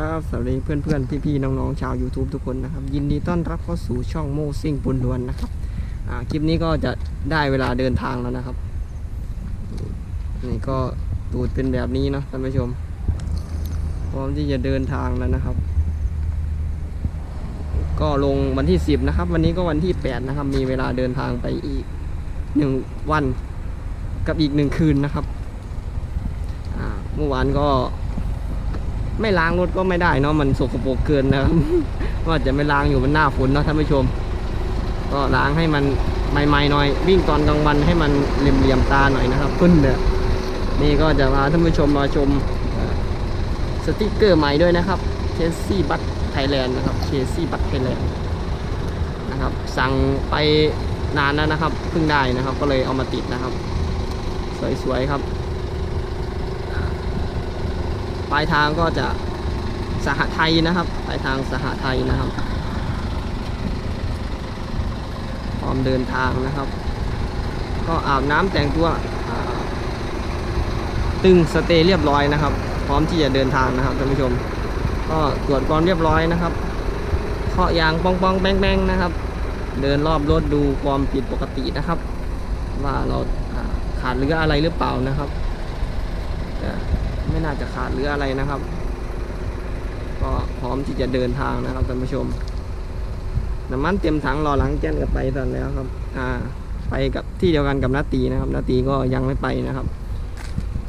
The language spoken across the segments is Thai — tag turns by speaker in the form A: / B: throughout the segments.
A: ครับ สวัสดีเพื่อนๆพี่ๆน้องๆชาว YouTube ทุกคนนะครับ ยินดีต้อนรับเข้าสู่ช่องโมซิ่งปุนดวนนะครับคลิปนี้ก็จะได้เวลาเดินทางแล้วนะครับ นี่ก็ตูดเป็นแบบนี้เนาะท่านผู้ชม พร้อมที่จะเดินทางแล้วนะครับ ก็ลงวันที่ 10 นะครับ วันนี้ก็วันที่ 8 นะครับ มีเวลาเดินทางไปอีก 1 วันกับอีก 1 คืนนะครับเมื่อวานก็ ไม่ล้างรถก็ไม่ได้เนาะมันสกปรกเกินนะครับ ว่าจะไม่ล้างอยู่มันหน้าฝนเนาะท่านผู้ชม ก็ล้างให้มันใหม่ๆหน่อย วิ่งตอนกลางวันให้มันเหลี่ยมๆตาหน่อยนะครับขึ้นเนี่ยนี่ก็จะพาท่านผู้ชมมาชมสติกเกอร์ใหม่ด้วยนะครับเคซี่บัตไทยแลนด์นะครับเคซี่บัตไทยแลนด์นะครับสั่งไปนานแล้วนะครับเพิ่งได้นะครับ ก็เลยเอามาติดนะครับ สวยๆครับ ปลายทางก็จะสหไทยนะครับปลายทางสหไทยนะครับพร้อมเดินทางนะครับ ก็อาบน้ำแต่งตัวตึงสเตย์เรียบร้อยนะครับ พร้อมที่จะเดินทางนะครับท่านผู้ชม ก็ตรวจความเรียบร้อยนะครับเคาะยางปองปองแบงแบงนะครับ เดินรอบรถดูความผิดปกตินะครับ ว่าเราขาดเหรืออะไรหรือเปล่านะครับ ไม่น่าจะขาดหรืออะไรนะครับ ก็พร้อมที่จะเดินทางนะครับท่านผู้ชม น้ำมันเต็มถังรอหลังแจ้นกับไปตอนแล้วครับ อ่า ไปกับที่เดียวกันกับนาตีนะครับ นาตีก็ยังไม่ไปนะครับ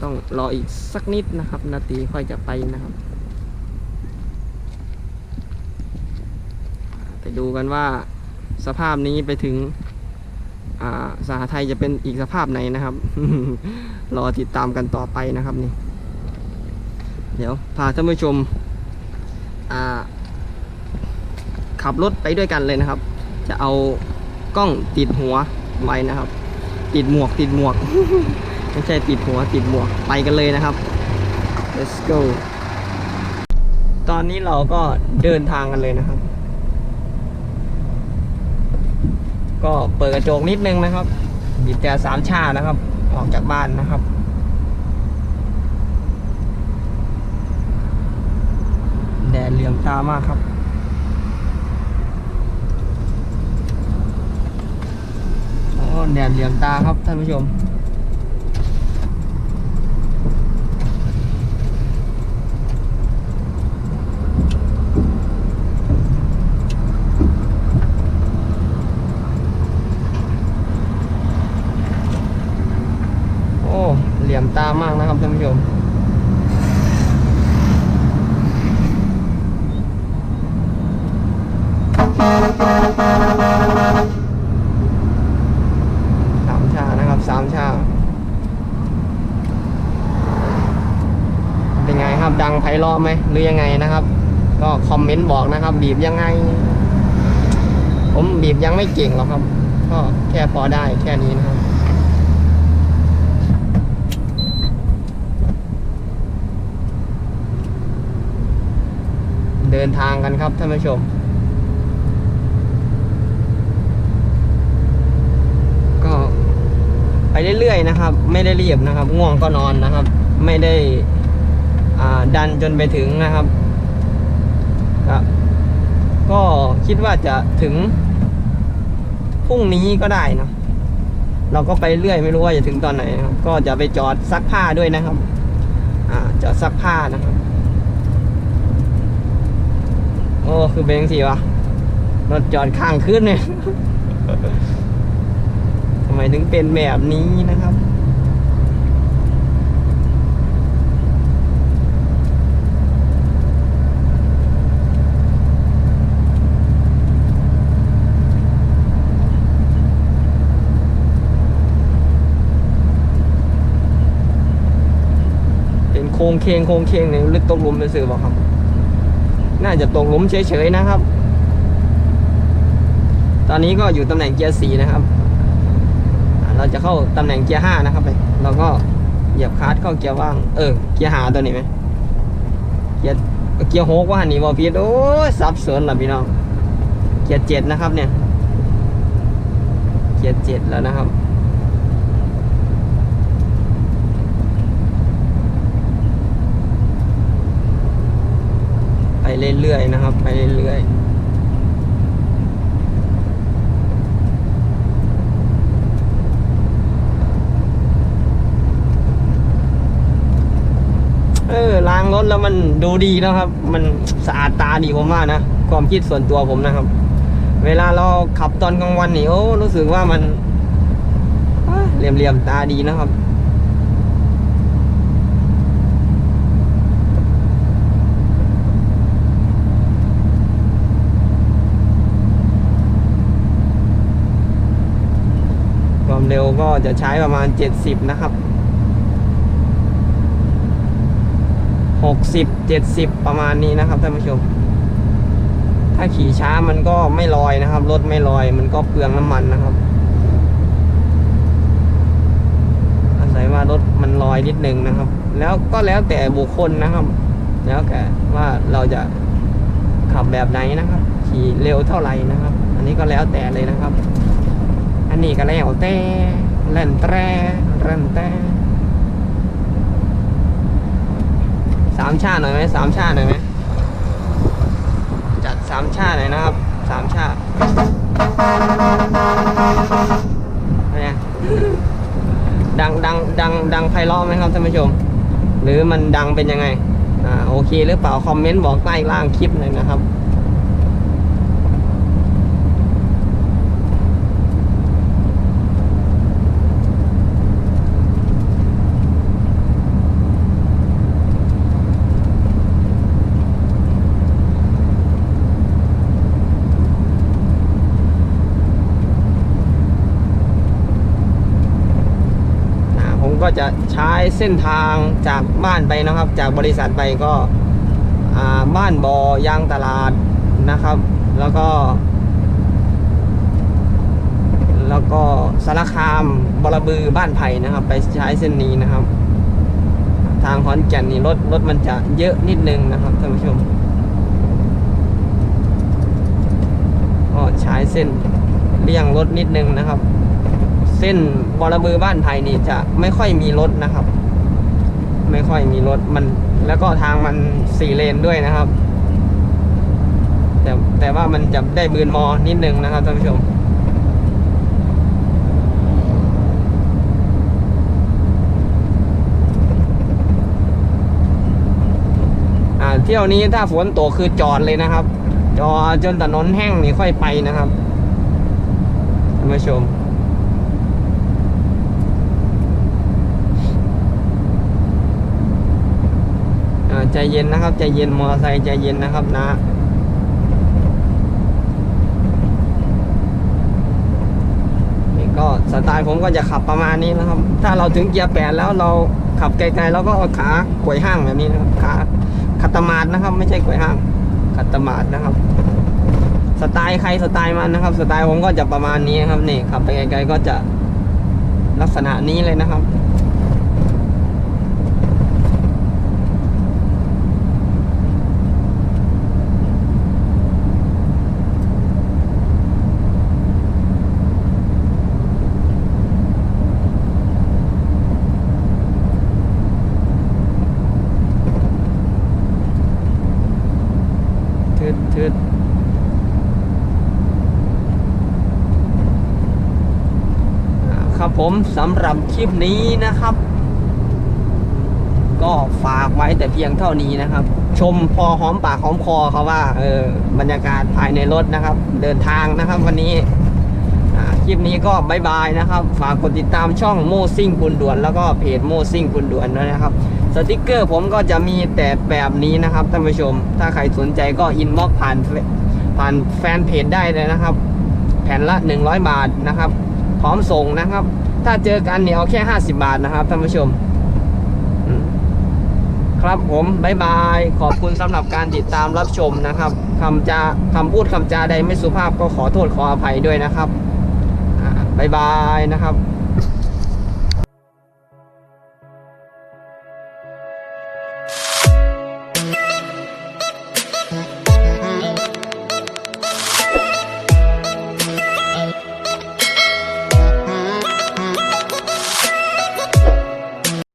A: ต้องรออีกสักนิดนะครับ นาตีค่อยจะไปนะครับ ไปดูกันว่าสภาพนี้ไปถึงอ่าสหไทยจะเป็นอีกสภาพไหนนะครับ รอติดตามกันต่อไปนะครับนี่ เดี๋ยวพาท่านผู้ชมขับรถไปด้วยกันเลยนะครับ จะเอากล้องติดหัวไว้นะครับ ติดหมวกติดหมวก ไม่ใช่ติดหัวติดหมวกไปกันเลยนะครับ let's go ตอนนี้เราก็เดินทางกันเลยนะครับ ก็เปิดกระจกนิดนึงนะครับบีบแต่สามชานะครับ ออกจากบ้านนะครับ แดด เหลืองตามากครับ โอ้แดดเหลืองตาครับท่านผู้ชมโอ้เหลี่ยมตามากนะครับท่านผู้ชม สามชานะครับสามชา เป็นไงครับดังไพเราะไหมหรือยังไงนะครับ ก็คอมเมนต์บอกนะครับ บีบยังไง ผมบีบยังไม่เก่งหรอกครับ ก็แค่พอได้แค่นี้นะครับเดินทางกันครับท่านผู้ชม ก็ไป เรื่อยๆนะครับ ไม่ได้รีบนะครับ ง่วงก็นอนนะครับ ไม่ได้ดันจนไปถึงนะครับก็ก็คิดว่าจะถึงพรุ่งนี้ก็ได้นะเราก็ไปเรื่อยไม่รู้ว่าจะถึงตอนไหนนะครับ ก็จะไปจอดซักผ้าด้วยนะครับ อ่าจอดซักผ้านะครับ โอ้คือเป็นสิวะรถจอดข้างขึ้นเนี่ยำไมถึงเป็นแบบนี้นะครับเป็นโค้งเคงโค้งเคงเนี่ยลึกตกหลุมไปสื่อบอกครับ น่าจะตกหลุมเฉยๆนะครับ ตอนนี้ก็อยู่ตำแหน่งเกียร์สี่นะครับ เราจะเข้าตำแหน่งเกียร์ห้านะครับไปเราก็เหยียบคลัสเข้าเกียร์ว่าง เออ เกียร์หาตัวนี้ไหมเกียร์เกียร์หกว่าหันนี่บอพีดโอ้ยซับซ้อนละพี่น้อง เกียร์เจ็ดนะครับเนี่ย เกียร์เจ็ดแล้วนะครับ ไปเรื่อยๆนะครับ ไปเรื่อยๆเออล้างรถ แล้วมันดูดีนะครับ มันสะอาดตาดีผมว่านะ ความคิดส่วนตัวผมนะครับ เวลาเราขับตอนกลางวันนี่โอ้รู้สึกว่ามันเหลี่ยมๆตาดีนะครับความเร็วก็จะใช้ประมาณ 70 นะครับ 60 70 ประมาณนี้นะครับท่านผู้ชม ถ้าขี่ช้ามันก็ไม่ลอยนะครับ รถไม่ลอยมันก็เปลืองน้ำมันนะครับ อาศัยว่ารถมันลอยนิดนึงนะครับ แล้วก็แล้วแต่บุคคลนะครับ แล้วแต่ว่าเราจะขับแบบไหนนะครับ ขี่เร็วเท่าไหร่นะครับ อันนี้ก็แล้วแต่เลยนะครับ อันนี้ก็แล้วแต่เล่นแตรเล่นแต่ สามชาติหน่อยไหมสามชาติหน่อยไหมจัดสามชาติหน่อยนะครับสามชาติเนี่ยดังดังดังดังไพเราะไหมครับท่านผู้ชม หรือมันดังเป็นยังไงอ่าโอเคหรือเปล่าคอมเมนต์บอกใต้ล่างคลิปหน่อยนะครับ จะใช้เส้นทางจากบ้านไปนะครับ จากบริษัทไปก็บ้านบอยางตลาดนะครับ แล้วก็ แล้วก็สารคามบรบือบ้านไผ่นะครับ ไปใช้เส้นนี้นะครับ ทางขอนแก่นนี่รถรถมันจะเยอะนิดนึงนะครับท่านผู้ชมก็ใช้เส้นเลี่ยงรถนิดนึงนะครับ เส้นบรบือบ้านไผ่นี่จะไม่ค่อยมีรถนะครับ ไม่ค่อยมีรถมัน แล้วก็ทางมันสี่เลนด้วยนะครับ แต่แต่ว่ามันจะได้บืนมอนิดนึงนะครับท่านผู้ชมอ่าเที่ยวนี้ถ้าฝนตกคือจอดเลยนะครับ จอดจนถนนแห้งนี่ค่อยไปนะครับท่านผู้ชม อ่า ใจเย็นนะครับ ใจเย็นมอเตอร์ไซค์ใจเย็นนะครับนะนี่ก็สไตล์ผมก็จะขับประมาณนี้นะครับ ถ้าเราถึงเกียร์แปดแล้วเราขับไกลๆเราก็เอาขาขวยห้างแบบนี้นะครับขาขัตมาดนะครับ ไม่ใช่ขวยห้างขัตมาดนะครับ สไตล์ใครสไตล์มันนะครับ สไตล์ผมก็จะประมาณนี้ครับนี่ขับไปไกลๆก็จะลักษณะนี้เลยนะครับ ทึดทึดอ่าครับ ผมสำหรับคลิปนี้นะครับ ก็ฝากไว้แต่เพียงเท่านี้นะครับ ชมพอหอมปากหอมคอเขาว่าเออบรรยากาศภายในรถนะครับ เดินทางนะครับวันนี้คลิปนี้ก็บายบายนะครับ ฝากกดติดตามช่องโมซิ่งคุณด่วน แล้วก็เพจโมซิ่งคุณด่วนด้วยนะครับ สติกเกอร์ผมก็จะมีแต่แบบนี้นะครับท่านผู้ชม ถ้าใครสนใจก็อินบ็อกผ่านผ่านแฟนเพจได้เลยนะครับ แผ่นละ 100 บาทนะครับ พร้อมส่งนะครับ ถ้าเจอกันเนี่ยเอาแค่ 50 บาทนะครับท่านผู้ชม ครับผมบายบาย ขอบคุณสำหรับการติดตามรับชมนะครับคำจาคำพูดคำจาใดไม่สุภาพก็ขอโทษขออภัยด้วยนะครับบายบายนะครับ